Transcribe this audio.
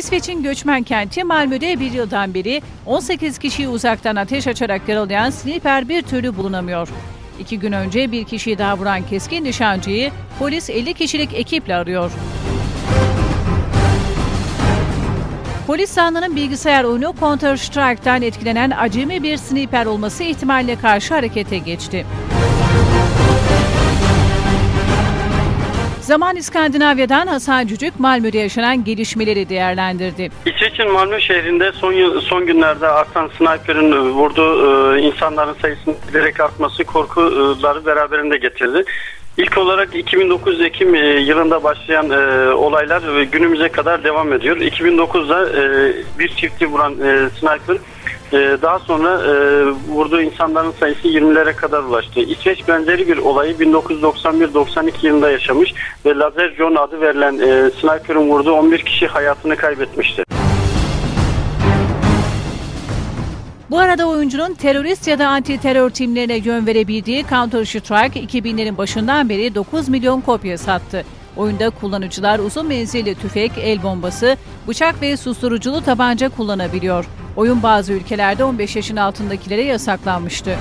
İsveç'in göçmen kenti Malmö'de bir yıldan beri 18 kişiyi uzaktan ateş açarak yaralayan sniper bir türlü bulunamıyor. İki gün önce bir kişiyi daha vuran keskin nişancıyı polis 50 kişilik ekiple arıyor. Polis sahanının bilgisayar oyunu Counter Strike'tan etkilenen acemi bir sniper olması ihtimaline karşı harekete geçti. Zaman İskandinavya'dan Hasan Cücük Malmö'de yaşanan gelişmeleri değerlendirdi. İsveç'in Malmö şehrinde son son günlerde artan sniper'ın e, vurduğu e, insanların sayısının giderek artması korkuları beraberinde getirdi. İlk olarak 2009 Ekim e, yılında başlayan e, olaylar e, günümüze kadar devam ediyor. 2009'da e, bir çifti vuran e, sniper e, daha sonra e, vurduğu insanların sayısı 20'lere kadar ulaştı. İsveç benzeri bir olayı 1991-92 yılında yaşamış ve Lazer John adı verilen e, sniper'ın vurduğu 11 kişi hayatını kaybetmişti. Bu arada oyuncunun terörist ya da anti terör timlerine yön verebildiği Counter Strike 2000'lerin başından beri 9 milyon kopya sattı. Oyunda kullanıcılar uzun menzilli tüfek, el bombası, bıçak ve susturuculu tabanca kullanabiliyor. Oyun bazı ülkelerde 15 yaşın altındakilere yasaklanmıştı.